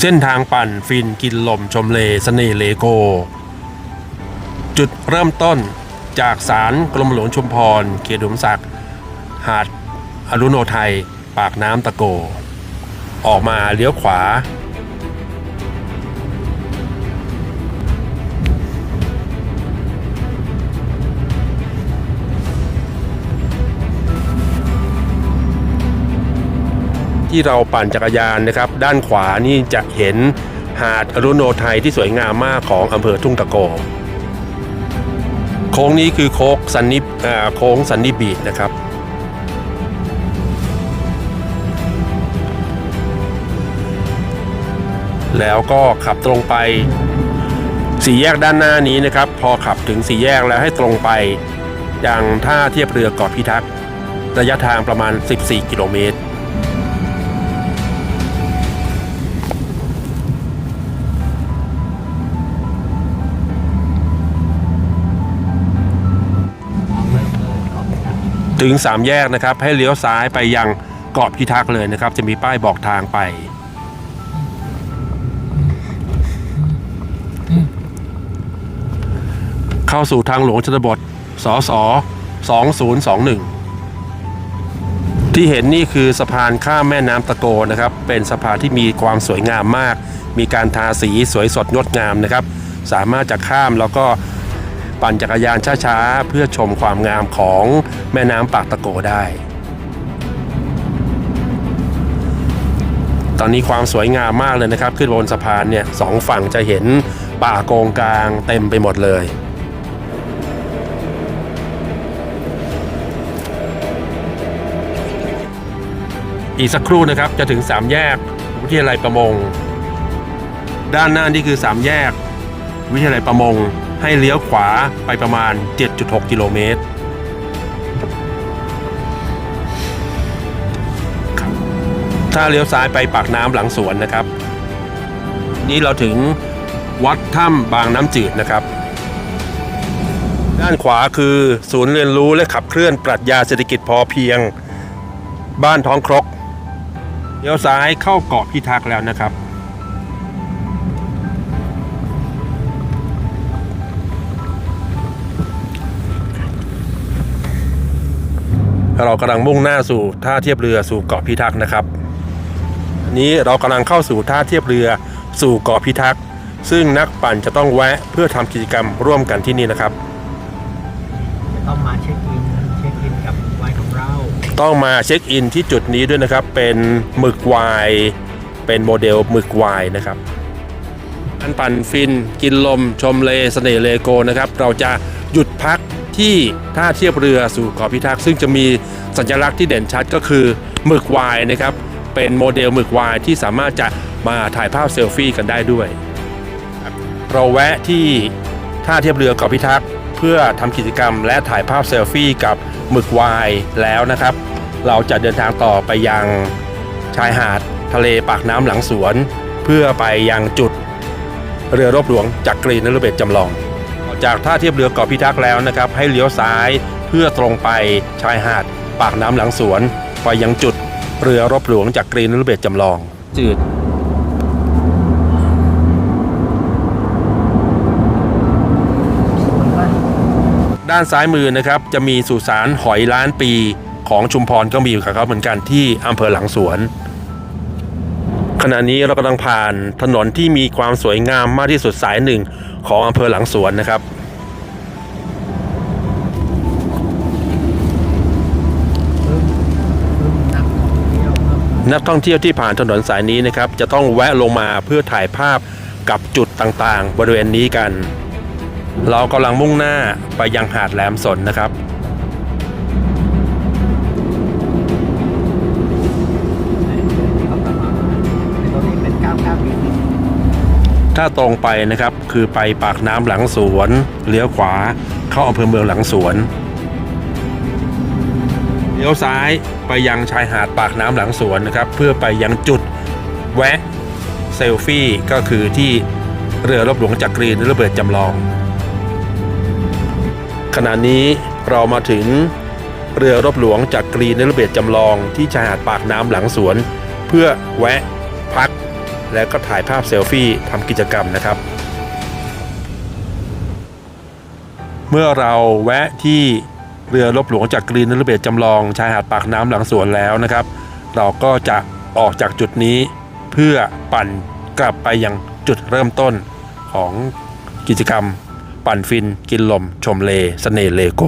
เส้นทางปั่นฟินกินลมชมเลสเสน่ห์เลโก จุดเริ่มต้นจากศาลกรมหลวงชุมพร เขตอุมศักดิ์หาดอรุโนไทย ปากน้ำตะโก ออกมาเลี้ยวขวา ที่เราปั่นจักรยานนะครับ ด้านขวานี่จะเห็นหาดอรุโนไทยที่สวยงามมากของอำเภอทุ่งตะโก โค้งนี้คือโค้งสันนิบโค้งสันนิบีดนะครับ แล้วก็ขับตรงไปสี่แยกด้านหน้านี้นะครับ พอขับถึงสี่แยกแล้วให้ตรงไปยังท่าเทียบเรือเกาะพิทักษ์ระยะทางประมาณ 14 กิโลเมตร ถึง 3 แยกนะครับ ให้เลี้ยวซ้ายไปยังเกาะพิทักษ์เลยนะครับ จะมีป้ายบอกทางไป เข้าสู่ทางหลวงชนบทสส2021ที่เห็นนี่คือสะพานข้ามแม่น้ำตะโกนะครับ เป็นสะพานที่มีความสวยงามมาก มีการทาสีสวยสดงดงามนะครับ สามารถจะข้ามแล้วก็ ปั่นจักรยานช้าๆ เพื่อชมความงามของแม่น้ำปากตะโกได้ ตอนนี้ความสวยงามมากเลยนะครับ ขึ้นบนสะพานเนี่ยสองฝั่งจะเห็นป่าโกงกลางเต็มไปหมดเลยอีกสักครู่นะครับจะถึงสามแยกวิทยาลัยประมง ด้านหน้านี่คือสามแยก วิทยาลัยประมง ให้เลี้ยวขวาไปประมาณ 7.6 กิโลเมตรครับถ้าเลี้ยวซ้ายไปปากน้ำหลังสวนนะครับ นี่เราถึงวัดถ้ำบางน้ำจืดนะครับ ด้านขวาคือศูนย์เรียนรู้และขับเคลื่อนปรัชญาเศรษฐกิจพอเพียง บ้านท้องครกเลี้ยวซ้ายเข้าเกาะพิทักษ์แล้วนะครับ เรากำลังมุ่งหน้าสู่ท่าเทียบเรือสู่เกาะพิทักษ์นะครับอันนี้เรากำลังเข้าสู่ท่าเทียบเรือสู่เกาะพิทักษ์ซึ่งนักปั่นจะต้องแวะเพื่อทำกิจกรรมร่วมกันที่นี่นะครับจะต้องมาเช็คอินเช็คอินกับไวน์ของเราต้องมาเช็คอินที่จุดนี้ด้วยนะครับ เป็นหมึกวายเป็นโมเดลหมึกวายนะครับอันปั่นฟินกินลมชมเลเสน่ห์เลโกนะครับ เราจะหยุดพัก ที่ท่าเทียบเรือสู่เกาะพิทักษ์ซึ่งจะมีสัญลักษณ์ที่เด่นชัดก็คือหมึกวายนะครับ เป็นโมเดลหมึกวายที่สามารถจะมาถ่ายภาพเซลฟี่กันได้ด้วย เราแวะที่ท่าเทียบเรือเกาะพิทักษ์เพื่อทำกิจกรรมและถ่ายภาพเซลฟี่กับหมึกวายแล้วนะครับ เราจะเดินทางต่อไปยังชายหาดทะเลปากน้ำหลังสวน เพื่อไปยังจุดเรือรบหลวงจักรีนฤเบศจำลองออก จากท่าเทียบเรือเกาะพิทักษ์แล้วนะครับ ให้เลี้ยวซ้ายเพื่อตรงไปชายหาด ปากน้ำหลังสวน ไปยังจุดเรือรบหลวงจักกรีนฤเบศจำลอง จืดด้านซ้ายมือนะครับจะมีสุสานหอยล้านปีของชุมพรก็มีอยู่กับเขาเหมือนกันที่อำเภอหลังสวน ขณะนี้เรากำลังผ่านถนนที่มีความสวยงามมากที่สุดสายหนึ่ง ของอำเภอหลังสวนนะครับ นักท่องเที่ยวที่ผ่านถนนสายนี้นะครับ จะต้องแวะลงมาเพื่อถ่ายภาพกับจุดต่างๆ บริเวณนี้กัน เรากำลังมุ่งหน้าไปยังหาดแหลมสนนะครับ ถ้าตรงไปนะครับคือไปปากน้ำหลังสวน เลี้ยวขวาเข้าอำเภอเมืองหลังสวนเลี้ยวซ้ายไปยังชายหาดปากน้ำหลังสวนนะครับ เพื่อไปยังจุดแวะเซลฟี่ก็คือที่เรือรบหลวงจักรีนฤเบิดจำลอง ขณะนี้เรามาถึงเรือรบหลวงจักรีนฤเบศจำลองที่ชายหาดปากน้ำหลังสวน เพื่อแวะพัก แล้วก็ถ่ายภาพเซลฟี่ทำกิจกรรมนะครับ เมื่อเราแวะที่เรือรบหลวงจากกรีนนรเบศจำลองชายหาดปากน้ำหลังสวนแล้วนะครับ เราก็จะออกจากจุดนี้เพื่อปั่นกลับไปยังจุดเริ่มต้นของกิจกรรม ปั่นฟินกินลม ชมเลสเสน่เลโก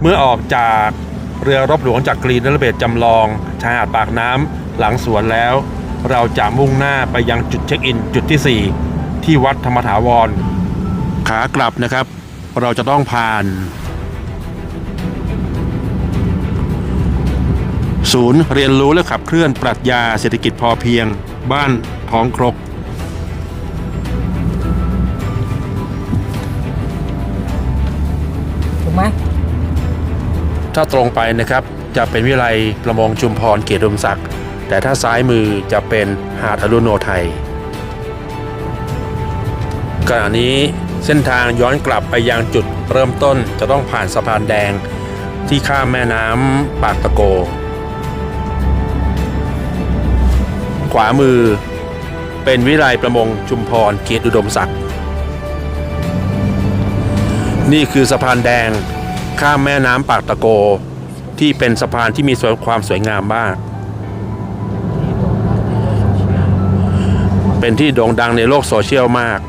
เมื่อออกจากเรือรบหลวงจากกรีนนรเบศจำลองชายหาดปากน้ำ หลังสวนแล้ว เราจะมุ่งหน้าไปยังจุดเช็คอินจุดที่ 4 ที่วัดธรรมถาวร ขากลับนะครับ เราจะต้องผ่าน ศูนย์เรียนรู้และขับเคลื่อนปรัชญาเศรษฐกิจพอเพียง บ้านท้องครกถูกไหมถ้าตรงไปนะครับจะเป็นวิไลประมงชุมพรเขตอุดมศักดิ์ แต่ถ้าซ้ายมือจะเป็นหาดอรุโนไทยขณะนี้เส้นทางย้อนกลับไปยังจุดเริ่มต้นจะต้องผ่านสะพานแดงที่ข้ามแม่น้ำปากตะโก ขวามือเป็นวิไลประมงชุมพรเขตอุดมศักดิ์นี่คือสะพานแดงข้ามแม่น้ำปากตะโก ที่เป็นสะพานที่มีความสวยงามมาก เป็นที่โด่งดังในโลกโซเชียลมาก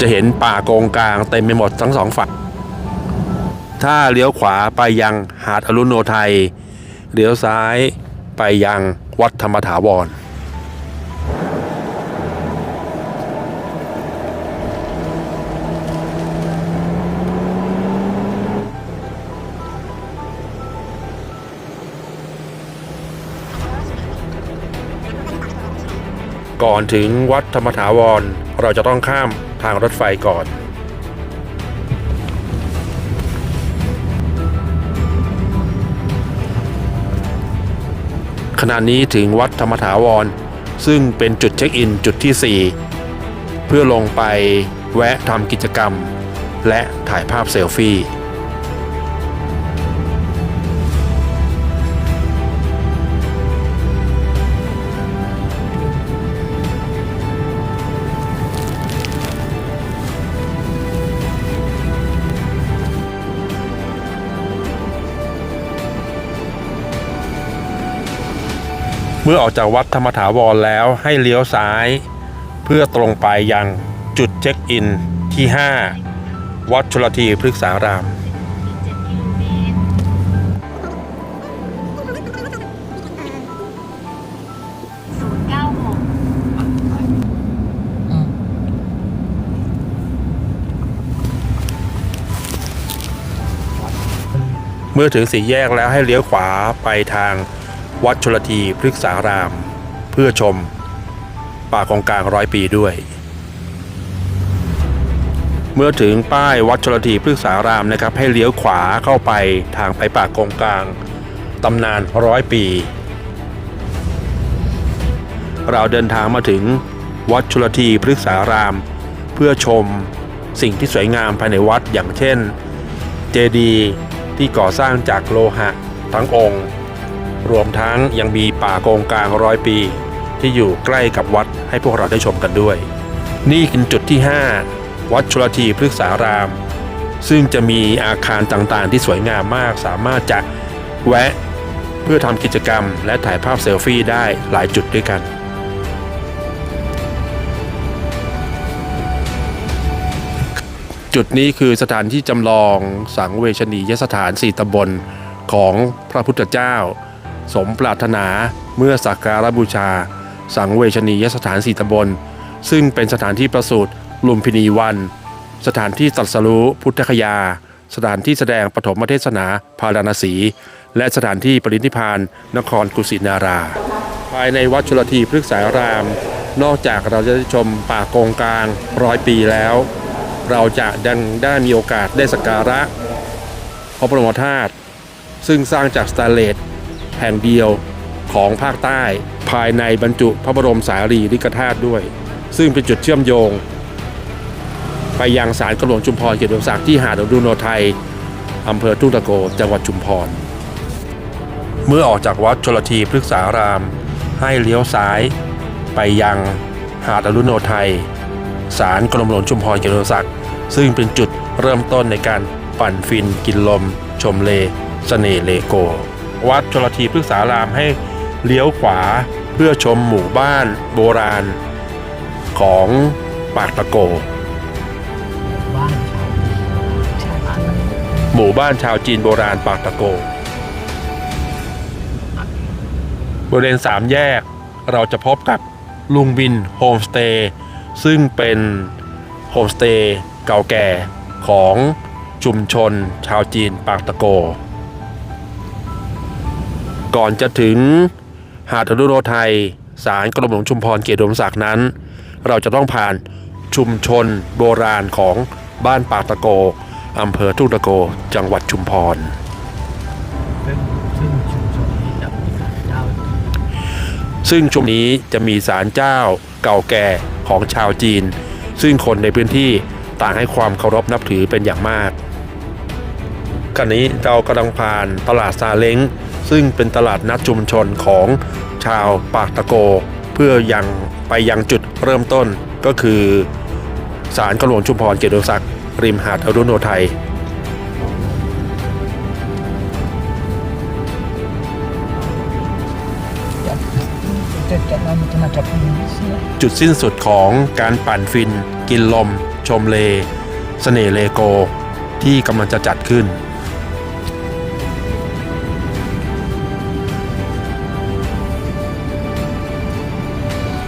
จะเห็นป่าโกงกลางเต็มไปหมดทั้งสองฝั่ง ถ้าเลี้ยวขวาไปยังหาดอรุโนไทย เลี้ยวซ้ายไปยังวัดธรรมถาวร ก่อนถึงวัดธรรมถาวร เราจะต้องข้ามทางรถไฟก่อนขณะนี้ถึงวัดธรรมถาวร ซึ่งเป็นจุดเช็คอินจุดที่ 4 เพื่อลงไปแวะทำกิจกรรม และถ่ายภาพเซลฟี่ เมื่อออกจากวัดธรรมถาวรแล้วให้เลี้ยวซ้าย เพื่อตรงไปยังจุดเช็คอินที่ 5 วัดชลทีพฤกษารามศูนย์เก้าหกอืมเมื่อถึงสี่แยกแล้วให้เลี้ยวขวาไปทาง วัดชลทีพฤกษาราม เพื่อชม ป่ากองกลางร้อยปีด้วย เมื่อถึงป้ายวัดชลทีพฤกษารามนะครับ ให้เลี้ยวขวาเข้าไปทางไปป่ากองกลางตำนานร้อยปี เราเดินทางมาถึงวัดชลทีพฤกษาราม เพื่อชมสิ่งที่สวยงามภายในวัดอย่างเช่น เจดีย์ที่ก่อสร้างจากโลหะทั้งองค์ รวมทั้งยังมีป่าโกงกลางร้อยปี ที่อยู่ใกล้กับวัดให้พวกเราได้ชมกันด้วย นี่คือจุดที่ 5 วัดชลทีพฤกษาราม ซึ่งจะมีอาคารต่างๆ ที่สวยงามมาก สามารถจะแวะเพื่อทำกิจกรรม และถ่ายภาพเซลฟี่ได้หลายจุดด้วยกันจุดนี้คือสถานที่จำลองสังเวชนียสถานสี่ตำบลของพระพุทธเจ้า สมปรารถนาเมื่อสักการบูชา สังเวชนียสถานสี่ตำบล ซึ่งเป็นสถานที่ประสูติลุมพินีวัน สถานที่ตรัสรู้พุทธคยา สถานที่แสดงปฐมเทศนาพาราณสี และสถานที่ปรินิพพานนครกุสินารา ภายในวัดชลทีพฤกษาราม นอกจากเราจะได้ชมป่าโกงกลางร้อยปีแล้ว เราจะดังได้มีโอกาสได้สักการะพระบรมธาตุซึ่งสร้างจากสแตนเลส แห่งเดียวของภาคใต้ภายในบรรจุพระบรมสารีริกธาตุด้วย ซึ่งเป็นจุดเชื่อมโยง ไปยังศาลกระหลวงชุมพรเขตอุดมศักดิ์ที่หาดอดุโนไทยอำเภอทุ่งตะโกจังหวัดชุมพร เมื่อออกจากวัดชลทีพฤกษาราม ให้เลี้ยวซ้าย ไปยังหาดอรุโนไทยศาลกรมหลวงชุมพรเกียรติศักดิ์ซึ่งเป็นจุดเริ่มต้นในการปั่นฟินกินลม ชมเลสเสน่ห์เลโก วัดชลทีพฤกษารามให้เลี้ยวขวาเพื่อชมหมู่บ้านโบราณ ของปากตะโกบ้านชาวชาวบ้านหมู่บ้านชาวจีนโบราณปากตะโก บริเวณสามแยกเราจะพบกับลุงบินโฮมสเตย์ซึ่งเป็นโฮมสเตย์เก่าแก่ของชุมชนชาวจีนปากตะโก ก่อนจะถึงหาดอรุโนไทยศาลกรมหลวงชุมพรเกียรติดมศักดิ์นั้น เราจะต้องผ่านชุมชนโบราณของบ้านปากตะโกอำเภอทุ่งตะโก จังหวัดชุมพร ซึ่งชุมชนนี้จะมีศาลเจ้าซึ่งช่วงนี้จะมีศาลเจ้าเก่าแก่ของชาวจีน ซึ่งคนในพื้นที่ต่างให้ความเคารพนับถือเป็นอย่างมากขณะนี้เรากำลังผ่านตลาดซาเล้ง ซึ่งเป็นตลาดนัดชุมชนของชาวปากตะโก เพื่อยังไปยังจุดเริ่มต้นก็คือศาลกรมหลวงชุมพรเกียรติศักดิ์ริมหาดอรุโนไทยจะจะนำมาจับมือเสียจุดสิ้นสุดของการปั่นฟิน กินลม ชมเล เสน่ห์เลโก ที่กำลังจะจัดขึ้น